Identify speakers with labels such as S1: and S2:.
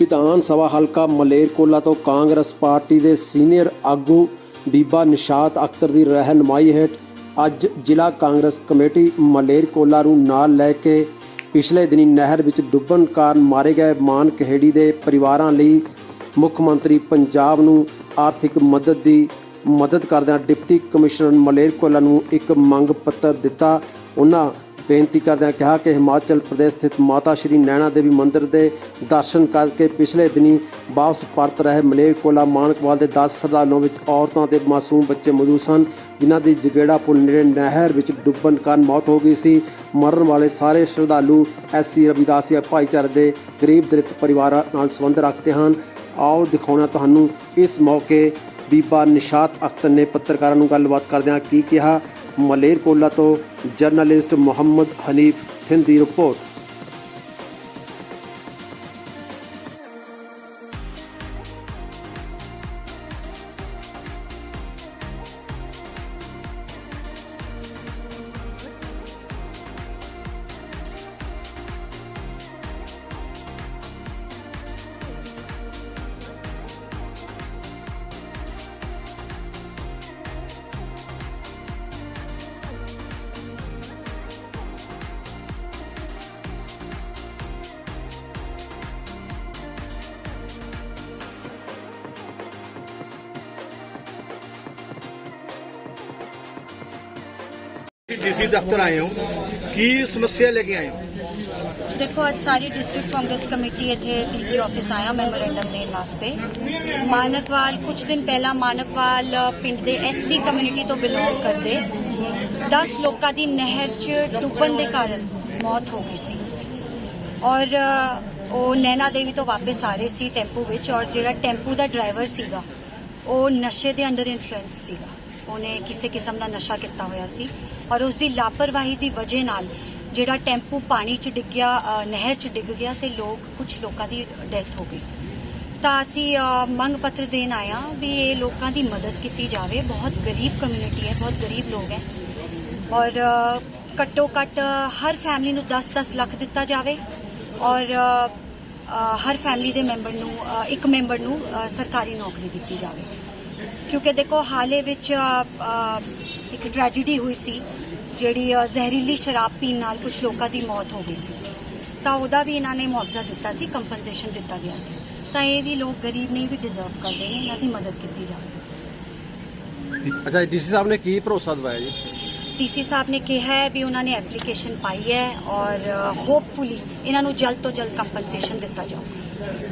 S1: ਵਿਧਾਨ ਸਭਾ ਹਲਕਾ ਮਲੇਰਕੋਲਾ ਤੋਂ ਕਾਂਗਰਸ ਪਾਰਟੀ ਦੇ ਸੀਨੀਅਰ ਆਗੂ ਬੀਬਾ ਨਿਸ਼ਾਤ ਅਖਤਰ ਦੀ ਰਹਿਨਮਾਈ ਹੇਠ ਅੱਜ ਜ਼ਿਲ੍ਹਾ ਕਾਂਗਰਸ ਕਮੇਟੀ ਮਲੇਰਕੋਲਾ ਨੂੰ ਨਾਲ ਲੈ ਕੇ ਪਿਛਲੇ ਦਿਨੀ ਨਹਿਰ ਵਿੱਚ ਡੁੱਬਣ ਕਾਰਨ ਮਾਰੇ ਗਏ ਮਾਨ ਕਹੇੜੀ ਦੇ ਪਰਿਵਾਰਾਂ ਲਈ ਮੁੱਖ ਮੰਤਰੀ ਪੰਜਾਬ ਨੂੰ ਆਰਥਿਕ ਮਦਦ ਦੀ ਮਦਦ ਕਰਦਿਆਂ ਡਿਪਟੀ ਕਮਿਸ਼ਨਰ ਮਲੇਰਕੋਲਾ ਨੂੰ ਇੱਕ ਮੰਗ ਪੱਤਰ ਦਿੱਤਾ। ਉਹਨਾਂ ਬੇਨਤੀ ਕਰਦਿਆਂ ਕਿਹਾ ਕਿ ਹਿਮਾਚਲ ਪ੍ਰਦੇਸ਼ ਸਥਿਤ ਮਾਤਾ ਸ਼੍ਰੀ ਨੈਣਾ ਦੇਵੀ ਮੰਦਿਰ ਦੇ ਦਰਸ਼ਨ ਕਰਕੇ ਪਿਛਲੇ ਦਿਨੀ ਵਾਪਸ ਪਰਤ ਰਹੇ ਮਲੇਰਕੋਲਾ ਮਾਨਕਵਾਲ ਦੇ 10 ਸਰਦਾਲੋਂ ਵਿੱਚ ਔਰਤਾਂ ਤੇ ਮਾਸੂਮ ਬੱਚੇ ਮੌਜੂਦ ਸਨ, ਜਿਨ੍ਹਾਂ ਦੀ ਜਗੇੜਾ ਪੁਲ ਨੇੜੇ ਨਹਿਰ ਵਿੱਚ ਡੁੱਬਣ ਕਾਰਨ ਮੌਤ ਹੋ ਗਈ ਸੀ। ਮਰਨ ਵਾਲੇ ਸਾਰੇ ਸ਼ਰਧਾਲੂ ਐਸਸੀ ਰਵਿਦਾਸੀਆ ਭਾਈਚਾਰੇ ਦੇ ਗਰੀਬ ਦਲਿਤ ਪਰਿਵਾਰਾਂ ਨਾਲ ਸੰਬੰਧ ਰੱਖਦੇ ਹਨ। ਆਓ ਦਿਖਾਉਣਾ ਤੁਹਾਨੂੰ ਇਸ ਮੌਕੇ ਬੀਬਾ ਨਿਸ਼ਾਤ ਅਖਤਰ ਨੇ ਪੱਤਰਕਾਰਾਂ ਨੂੰ ਗੱਲਬਾਤ ਕਰਦਿਆਂ ਕੀ ਕਿਹਾ। ਮਲੇਰਕੋਲਾ ਤੋਂ ਜਰਨਲਿਸਟ ਮੁਹੰਮਦ ਹਨੀਫ ਥਿੰਦ ਦੀ ਰਿਪੋਰਟ।
S2: ਡੀਸੀ ਦਫ਼ਤਰ ਆਏ ਹੋ? ਕੀ ਸਮੱਸਿਆ ਲੈ ਕੇ ਆਏ ਹੋ?
S3: ਦੇਖੋ, ਅੱਜ ਸਾਰੀ ਡਿਸਟ੍ਰਿਕਟ ਕਾਂਗਰਸ ਕਮੇਟੀ ਇੱਥੇ ਡੀਸੀ ਆਫਿਸ ਆਇਆ ਮੈਮੋਰੈਂਡਮ ਦੇਣ ਵਾਸਤੇ। ਮਾਨਕਵਾਲ ਕੁਝ ਦਿਨ ਪਹਿਲਾਂ ਮਾਨਕਵਾਲ ਪਿੰਡ ਦੇ ਐਸਸੀ ਕਮਿਊਨਿਟੀ ਤੋਂ ਬਿਲੋਂਗ ਕਰਦੇ 10 ਲੋਕਾਂ ਦੀ ਨਹਿਰ 'ਚ ਡੁੱਬਣ ਦੇ ਕਾਰਨ ਮੌਤ ਹੋ ਗਈ ਸੀ। ਔਰ ਉਹ ਨੈਣਾ ਦੇਵੀ ਤੋਂ ਵਾਪਸ ਆ ਰਹੇ ਸੀ ਟੈਂਪੂ ਵਿੱਚ, ਔਰ ਜਿਹੜਾ ਟੈਂਪੂ ਦਾ ਡਰਾਈਵਰ ਸੀਗਾ, ਉਹ ਨਸ਼ੇ ਦੇ ਅੰਡਰ ਇਨਫਲੂਐਂਸ ਸੀਗਾ। ਉਹਨੇ ਕਿਸੇ ਕਿਸਮ ਦਾ ਨਸ਼ਾ ਕੀਤਾ ਹੋਇਆ ਸੀ। ਔਰ ਉਸ ਦੀ ਲਾਪਰਵਾਹੀ ਦੀ ਵਜ੍ਹਾ ਨਾਲ ਜਿਹੜਾ ਟੈਂਪੂ ਪਾਣੀ 'ਚ ਡਿੱਗਿਆ ਅ, ਨਹਿਰ 'ਚ ਡਿੱਗ ਗਿਆ ਤੇ ਲੋਕ ਕੁਝ ਲੋਕਾਂ ਦੀ ਡੈਥ ਹੋ ਗਈ। ਤਾਂ ਅਸੀਂ ਮੰਗ ਪੱਤਰ ਦੇਣ ਆਇਆ ਵੀ ਇਹ ਲੋਕਾਂ ਦੀ ਮਦਦ ਕੀਤੀ ਜਾਵੇ। ਬਹੁਤ ਗਰੀਬ ਕਮਿਊਨਿਟੀ ਹੈ ਬਹੁਤ ਗਰੀਬ ਲੋਕ ਹੈ। ਔਰ ਘੱਟੋ ਘੱਟ ਹਰ ਫੈਮਿਲੀ ਨੂੰ 10-10 ਲੱਖ ਦਿੱਤਾ ਜਾਵੇ। ਔਰ ਹਰ ਫੈਮਿਲੀ ਦੇ ਮੈਂਬਰ ਨੂੰ ਇੱਕ ਮੈਂਬਰ ਨੂੰ ਸਰਕਾਰੀ ਨੌਕਰੀ ਦਿੱਤੀ ਜਾਵੇ। ਕਿਉਂਕਿ ਦੇਖੋ ਹਾਲੇ ਵਿੱਚ ਇੱਕ ਟ੍ਰੈਜੇਡੀ ਹੋਈ ਸੀ ਜਿਹੜੀ ਜ਼ਹਿਰੀਲੀ ਸ਼ਰਾਬ ਪੀਣ ਨਾਲ ਕੁਝ ਲੋਕਾਂ ਦੀ ਮੌਤ ਹੋ ਗਈ ਸੀ। ਤਾਂ ਉਹਦਾ ਵੀ ਇਹਨਾਂ ਨੇ ਮੁਆਵਜ਼ਾ ਦਿੱਤਾ ਸੀ ਕੰਪਨਸੇਸ਼ਨ ਦਿੱਤਾ ਗਿਆ ਸੀ। ਤਾਂ ਇਹ ਵੀ ਲੋਕ ਗਰੀਬ ਨਹੀਂ ਵੀ ਡਿਜ਼ਰਵ ਕਰਦੇ ਨੇ ਇਹਨਾਂ ਦੀ ਮਦਦ ਕੀਤੀ ਜਾਵੇ।
S1: ਅੱਛਾ ਡੀਸੀ ਸਾਹਿਬ ਨੇ ਕੀ ਭਰੋਸਾ ਦਿਵਾਇਆ ਜੀ?
S3: ਡੀਸੀ ਸਾਹਿਬ ਨੇ ਕਿਹਾ ਹੈ ਵੀ ਉਹਨਾਂ ਨੇ ਐਪਲੀਕੇਸ਼ਨ ਪਾਈ ਹੈ ਔਰ ਹੋਪਫੁਲੀ ਇਹਨਾਂ ਨੂੰ ਜਲਦ ਤੋਂ ਜਲਦ ਕੰਪਨਸੇਸ਼ਨ ਦਿੱਤਾ ਜਾਊਗਾ।